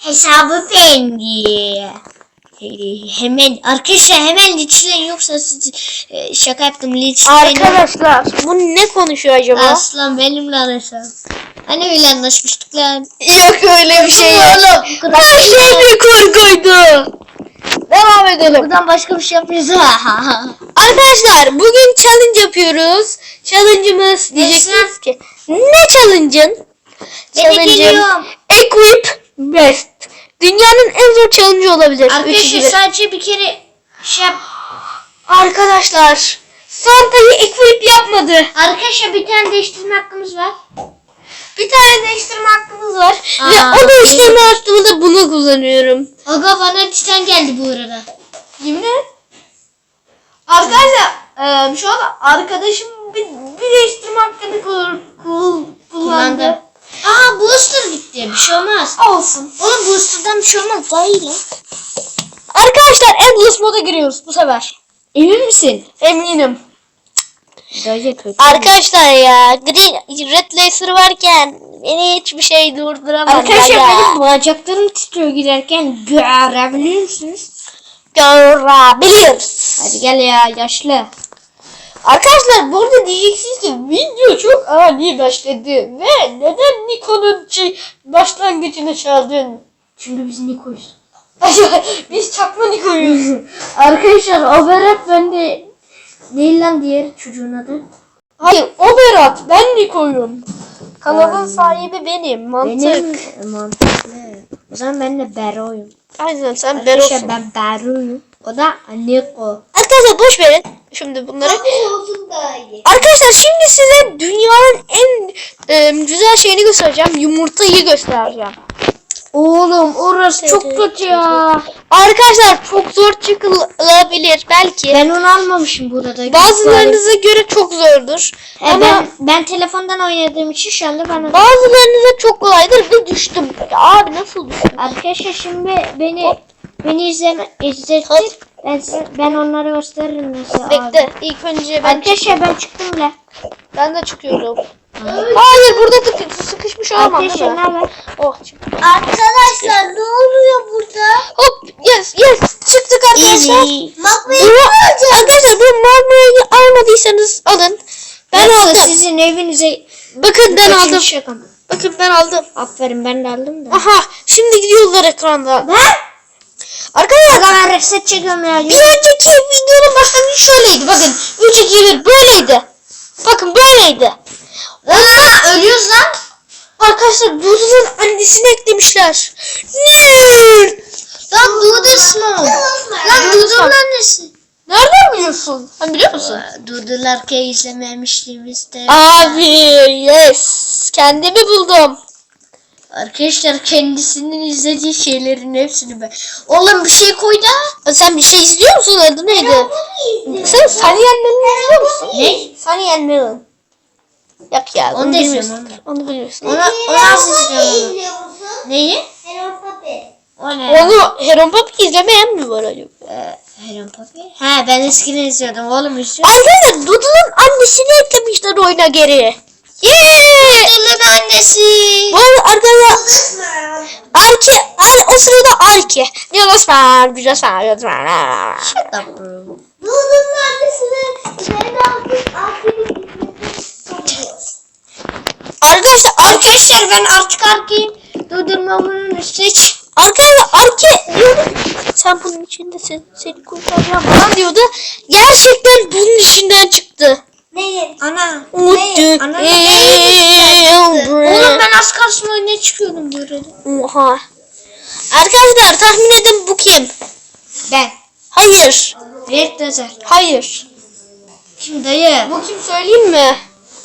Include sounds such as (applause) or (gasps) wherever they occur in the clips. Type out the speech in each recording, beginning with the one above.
Hesabı bendi. Hemen arkadaşlar hemen linçleyin yoksa siz e, şaka yaptım linçleyin. Arkadaşlar bu ne konuşuyor acaba? Aslan benimle anlaşalım. Hani öyle anlaşmıştık lan. Yok öyle bir şey yok. Oğlum, Her şey bir kurguydu. Devam edelim. Buradan başka bir şey yapıyoruz. Arkadaşlar bugün challenge yapıyoruz. Challenge'ımız diyeceksiniz ki ne challenge'ın? Geliyorum. Equip Best. Dünyanın en zor challenge olabilir. Arkadaşlar sadece bir kere şey yap. Arkadaşlar Santa'yı equip yapmadı. Arkadaşlar bir tane değiştirme hakkımız var. Bir tane değiştirme hakkımız var. Aa, Ve o değiştirme iyi. hakkımı da bunu kullanıyorum. Aga bana titan geldi bu arada. Yemin et. Arkadaşlar şu an arkadaşım bir, bir değiştirme hakkını kul, kul, kullandı. Kullandı. Aa booster gitti. Bir şey olmaz. Olsun. Oğlum booster'dan bir şey olmaz. Daha iyi lan. Arkadaşlar Endless moda giriyoruz bu sefer. Emin misin? Eminim. Arkadaşlar ya Green Red Laser varken beni hiçbir şey durduramaz. Arkadaşlar ya. benim bacaklarım titriyor girerken görebiliyor musunuz? görebiliriz. Hadi gel ya yaşlı. Arkadaşlar burada diyeceksiniz ki video çok ani başladı ve neden Nikon'un şey, başlangıcını çaldın? Çünkü biz Niko'yuz. (laughs) Biz çakma Niko'yuz. (laughs) Arkadaşlar o Berat bende değil lan diğer çocuğun adı. Hayır o Berat ben Niko'yum. Kanalın sahibi benim mantık. Benim mantıklı. O zaman ben de Bero'yum. Aynen sen Arkadaşlar Bero'sun. ben Bero'yum. O da Niko. Arkadaşlar boş verin şimdi bunları. Arkadaşlar şimdi size dünyanın en e, güzel şeyini göstereceğim. Yumurtayı göstereceğim. Oğlum orası çok kötü ya. Arkadaşlar çok zor çıkılabilir belki. Ben onu almamışım burada. Bazılarınıza göre çok zordur. E, Ama ben, ben telefondan oynadığım için şu anda bana... bazılarınıza çok kolaydır ve düştüm. Abi nasıl düştüm? Arkadaşlar şimdi beni beni izleme izletir. Ben ben onları gösteririm nasıl abi. Bekle. İlk önce ben Arkadaşlar ben çıktım bile. ben de çıkıyorum. Hayır burada tık- sıkışmış olmam değil Arkadaşlar ne haber? Oh çıktım. Arkadaşlar ne oluyor burada? Hop yes yes çıktık arkadaşlar. Easy. Bu, arkadaşlar bu magmayı almadıysanız alın. Ben Yoksa aldım. sizin evinize Bakın ben aldım. şakam? Bakın ben aldım. Aferin ben de aldım da. Aha şimdi gidiyorlar ekranda. Ne? Arkadaşlar Ben reset çekiyorum ya. bir önceki videonun başlangıcı şöyleydi. Bakın 3 2 1 böyleydi. Bakın böyleydi. Aa, ölüyoruz lan. Arkadaşlar Dudu'nun annesini eklemişler. Ne? Lan Doodles mu? Lan Doodle'ın annesi. Nereden biliyorsun? Sen biliyor musun? Doodle arkaya izlememişliğimizde. Abi yes. Kendimi buldum. Arkadaşlar kendisinin izlediği şeylerin hepsini ben. Oğlum bir şey koy da. Sen bir şey izliyor musun? Adı neydi? Sen Sunny Melon'u izliyor musun? Ne? Sunny. Yok ya. Onu da bilmiyorsun. Onu biliyorsun. Ona, ona nasıl izliyorum onu? Neyi? O ne? Onu Heron Papi izlemeyen mi var acaba? Ee, Hello Papi. He ben eskiden izliyordum oğlum. Arkadaşlar Dudu'nun annesini eklemişler oyuna geri. Yeah! Doodle'ın annesi. Bu arkadaşlar Arki, Ar o sırada Arki. Yunus var, Yunus var, Yunus var. Shut up bro. Doodle'un annesini. Aferin. Arkadaşlar Arkadaşlar ben artık arkayım. Doodle'ın mamının üstüne çık. arkadaşlar Arki diyordu. Sen bunun içindesin, seni kurtaracağım falan diyordu. Gerçekten bunun içinden çıktı. Neyin? Ana. Ana. Oğlum ben az kalsın oyuna çıkıyordum böyle. Oha. Arkadaşlar tahmin edin bu kim? Ben. Hayır. Red Desert. Hayır. Kim dayı? Bu kim söyleyeyim mi?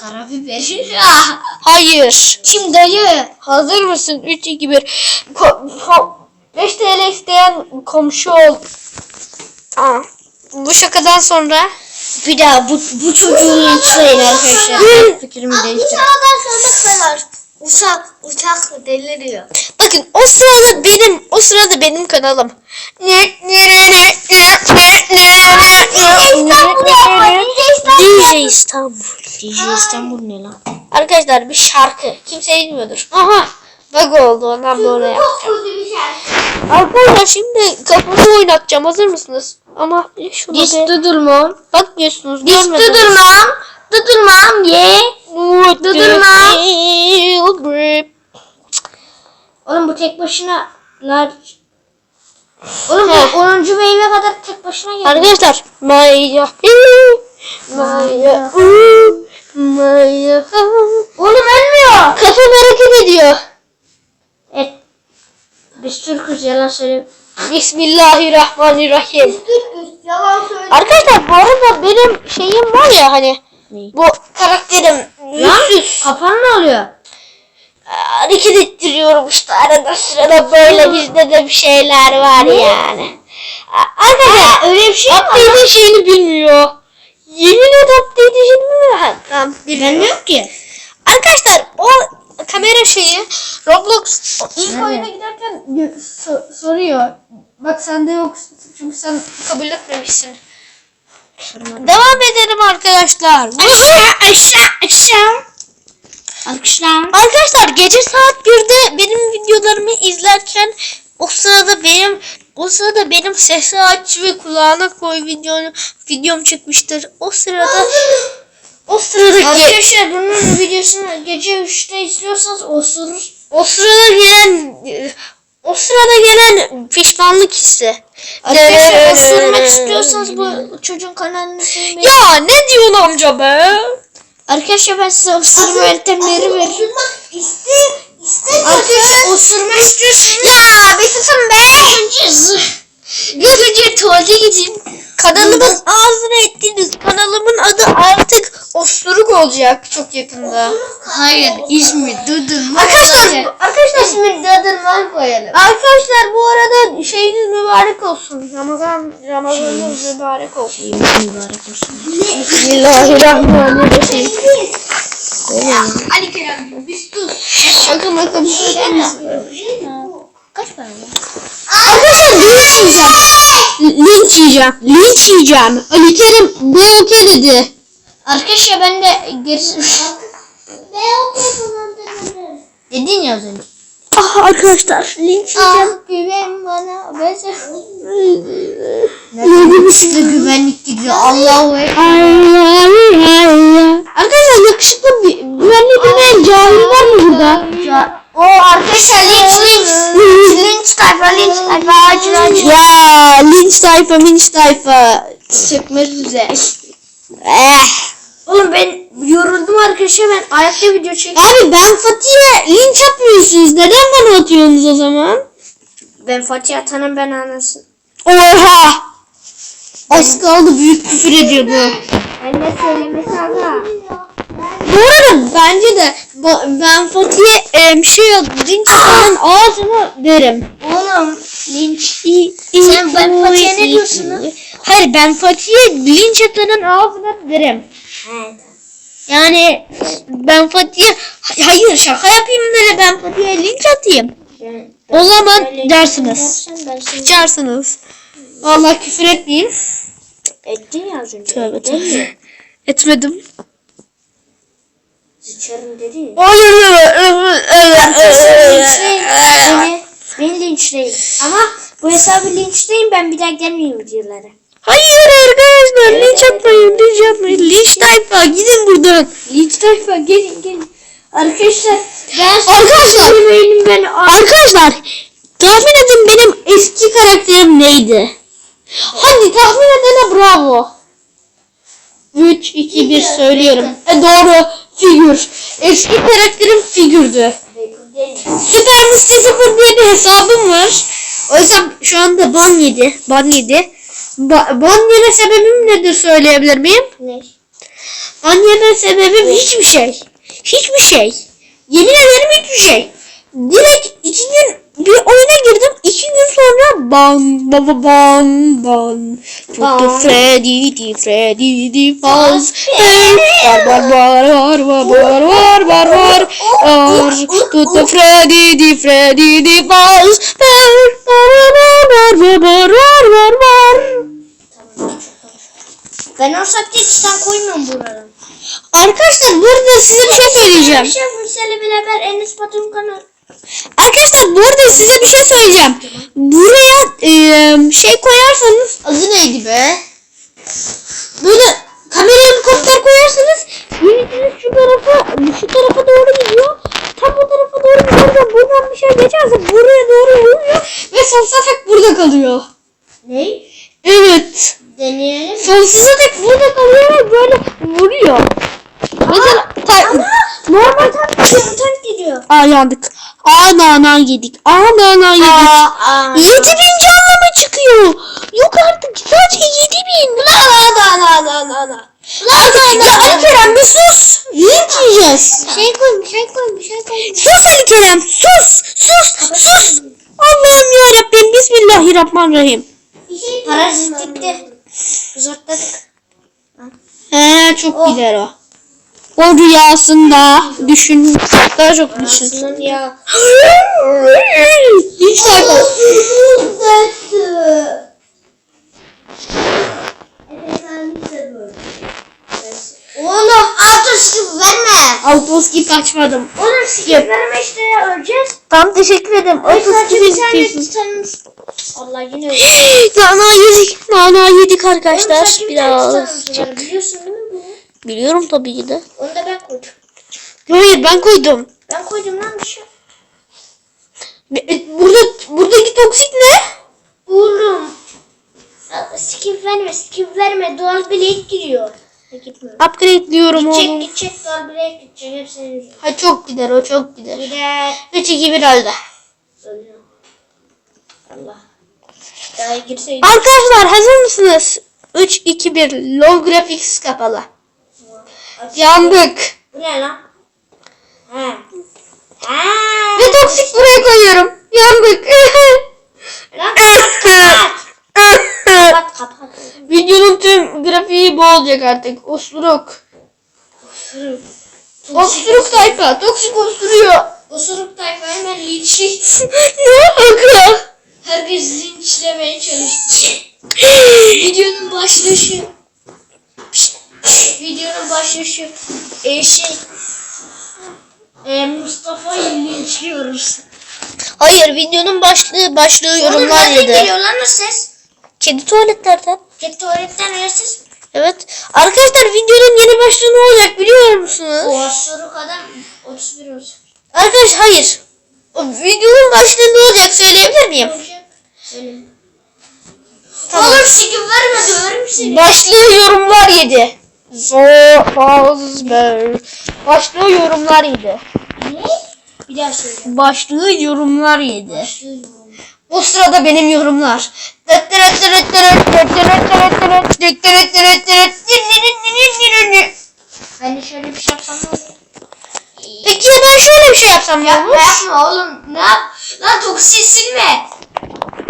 Karabiber. (laughs) Ah, Hayır. Kim dayı? Hazır mısın? 3 2 1. Ko- ko- 5 TL isteyen komşu ol. Aa, bu şakadan sonra Bir daha bu, bu çocuğu linçleyin arkadaşlar. Fikrimi değiştir. Uçağdan sonra var. Uçak, uçak deliriyor. bakın o sırada benim o sırada benim kanalım. DJ İstanbul. DJ İstanbul ne lan? Arkadaşlar bir şarkı. Kimse bilmiyordur. Aha. Bug oldu ondan böyle yaptım. Arkadaşlar şimdi kapımı oynatacağım. Hazır mısınız? Ama şunu Hiç bir dudurmam. bakmıyorsunuz. Hiç görmediniz. dudurmam. Dudurmam ye. Dudurma. Oğlum bu tek başına large. Oğlum bu 10. wave'e kadar tek başına geldi. Arkadaşlar Maya Maya Maya Oğlum ölmüyor. Kafam hareket ediyor. Biz Türk'üz yalan söyle. Bismillahirrahmanirrahim. Yalan söyle. Arkadaşlar bu arada benim şeyim var ya hani bu karakterim Lan yüzsüz kafan ne oluyor? hareket ettiriyorum işte arada sırada böyle bizde de bir şeyler var yani. A- Arkadaşlar öyle bir şey mi update'in şeyini bilmiyor. Yemin et update'in şeyini bilmiyor. Ha, tamam Ben bilmiyor. yok ki. Arkadaşlar o kamera şeyi Roblox ilk oyuna giderken so- soruyor. Bak sende yok çünkü sen kabul etmemişsin. Devam edelim arkadaşlar. Aşağı aşağı aşağı. Alkışlar. Arkadaşlar gece saat 1'de benim videolarımı izlerken o sırada benim o sırada benim sesi aç ve kulağına koy videonu videom çıkmıştır. O sırada o sırada Arkadaşlar bunun videosunu gece 3'te izliyorsanız osurur. O sırada gelen o sırada gelen pişmanlık hissi. Arkadaşlar osurmak istiyorsanız bu çocuğun kanalını. Ya ne diyorsun amca be? Arkadaşlar ben size osurma yöntemleri veririm. Osurmak. Arkadaşlar istiyorsanız Ya bir susun be. Önce tuvalete gidin. Kanalımın ağzına ettiğiniz kanalımın adı artık Osuruk olacak çok yakında. Hayır İzmir Dudun. Arkadaşlar arkadaşlar İzmir Dudun koyalım. Arkadaşlar bu arada şeyiniz mübarek olsun. Ramazan Ramazanınız mübarek olsun. Mübarek olsun. Bismillahirrahmanirrahim. Ali Kerem biz. Şaka maka bir şey değil. Kaç para var? Arkadaşlar linç yiyeceğim. Linç yiyeceğim. Linç yiyeceğim. Ali Kerim bu okey dedi. Arkadaşlar ben de gerisi... Ne yapıyorsun Dedin ya az önce. Ah arkadaşlar linç Ah güven bana. Ben sen... Yakışıklı güvenlik gidiyor. Allahu Ekber. Arkadaşlar yakışıklı bir güvenli bir cahil var mı burada? O arkadaşlar linç linç. Tayfa linç tayfa. Acil acil. Ya linç tayfa linç tayfa. Çekmez bize. Eh. Oğlum ben yoruldum arkadaşlar ben ayakta video çekiyorum. Abi ben Fatih'e linç atmıyorsunuz. Neden bana atıyorsunuz o zaman? Ben Fatih Atan'ın ben anasın. Oha! Az kaldı büyük küfür ediyor bu. Anne söylemesi aga. Bu arada bence de ben Fatih'e e, bir şey linç atanın ağzına derim. Oğlum linç. Sen ben Fatih'e ne diyorsun? Hayır ben Fatih'e linç atanın ağzına derim. Yani ben Fatih'e hayır şaka yapayım böyle ben Fatih'e linç atayım. O zaman dersiniz. Ben seni Çarsınız. Vallahi küfür etmeyeyim. ettin ya az önce. Tövbe tövbe. Etmedim. Sıçarım dedi ya. Hayır. Linçleyin beni. Beni linçleyin. Ama bu hesabı linçleyin ben bir daha gelmeyeyim videolara. Hayır arkadaşlar linç yapmayın linç yapmayın. Linç tayfa gidin buradan. Linç tayfa gelin gelin. Arkadaşlar ben Arkadaşlar. söylemeyin ben. Arkadaşlar tahmin edin benim eski karakterim neydi? Hadi tahmin edene bravo. 3, 2, 1 söylüyorum. E doğru. Figür. Eski karakterim figürdü. Süper Mr. 0 diye bir hesabım var. O hesap şu anda ban yedi. Ban yedi. Ba- ban yeme sebebim nedir söyleyebilir miyim? Ne? Ban yeme sebebim hiçbir şey. Hiçbir şey. Yemin ederim hiçbir şey. Direkt iki gün bir oyuna girdim. iki gün sonra ban baba ban ban. Tuttu Freddy di Freddy di Faz. Var var var var var var var var var var. Tuttu Freddy di Freddy di Faz. Var var var var var var var var. Ben o saatte hiç sen koymuyorum buralara. Arkadaşlar burada size bir şey söyleyeceğim. Şey Mürsel'le beraber Enes Batur'un kanalı. Arkadaşlar bu arada size bir şey söyleyeceğim. buraya e, şey koyarsanız adı neydi be? Böyle kamera helikopter koyarsanız Unit'iniz şu tarafa şu tarafa doğru gidiyor. Tam o tarafa doğru gidiyor. Buradan bir şey geçerse buraya doğru vuruyor ve sonsuza tek burada kalıyor. Ne? Evet. Deneyelim. Sonsuza tek burada kalıyor ve böyle vuruyor. Mesela ta- normal Tank gidiyor, tank gidiyor. Aa yandık. Aa nana yedik. Aa nana yedik. aa. 7000 canlı mı çıkıyor? Yok artık sadece 7000. La la la la la la la. La la la. Ali Kerem bir sus. Linç yiyeceğiz. Bir şey koy, bir şey koy, bir şey koy. Sus Ali Kerem sus. Sus sus. Allah'ım yarabbim. Bismillahirrahmanirrahim. Parazitlikte. Zortladık. He çok gider o. O rüyasında düşün. Daha çok düşün. Ya. Hiç fark Oğlum altı skip verme. Autoskip açmadım. Oğlum skip verme işte ya öleceğiz. Tamam teşekkür ederim. Tane istiyorsun. Allah yine (gasps) öldü. Nana yedik. Nana yedik arkadaşlar. Biraz. var. Biliyorsun? Biliyorum tabii ki de. Onu da ben koydum. Hayır ben koydum. Ben koydum lan bir şey. E, Burada buradaki toksik ne? Oğlum. Skip verme, skip verme. Doğal bilek giriyor. Gitmiyor. Upgrade diyorum Gidecek, oğlum. gidecek, doğal bilek gidecek. Hepsini. Ha çok gider o çok gider. Gider. 3 2 1 öldü. Allah. Daha girseydi. Arkadaşlar hazır mısınız? 3 2 1 low graphics kapalı. Yandık. Bu ne lan? Ha. Ha. Ve toksik buraya koyuyorum. Yandık. (laughs) Lan kapat. Kapat kapat. Videonun tüm grafiği bu olacak artık. Osuruk. Osuruk tayfa. Toksik osuruyor. Osuruk tayfa hemen linçli. (laughs) ne alaka? Herkes linçlemeye çalıştı. (laughs) Videonun başlışı. Başlışı. E, şey. E, Mustafa'yı linçliyoruz. Hayır videonun başlığı başlığı Oğlum yorumlar nereden yedi. geliyor lan o ses? Kedi tuvaletlerden. Tek tuvaletten öyle ses? Evet. Arkadaşlar videonun yeni başlığı ne olacak biliyor musunuz? O osuruk adam 31 olsun. Arkadaş hayır. O videonun başlığı ne olacak söyleyebilir miyim? Söyle. Tamam. Oğlum sikip verme döverim seni. Başlığı yorumlar yedi. Zor Başlığı yorumlar yedi. Ne? Bir daha söyle. Başlığı yorumlar yedi. O sırada benim yorumlar. Ben de şöyle bir şey yapsam ne olur? Peki ya ben şöyle bir şey yapsam ne Yapma olur? yapma oğlum. Ne yap? Lan toksiyi silme.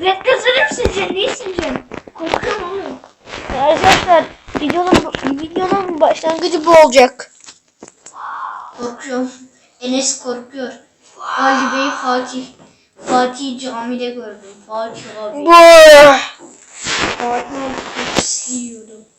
Red kazanır mısın sen? Neyi sileceksin? Korkuyorum oğlum. Arkadaşlar videonun, videonun başlangıcı bu olacak. Korkuyorum. Enes korkuyor. Ali Bey Fatih. Fatih camide gördüm. Fatih abi. Bu. Fatih abi.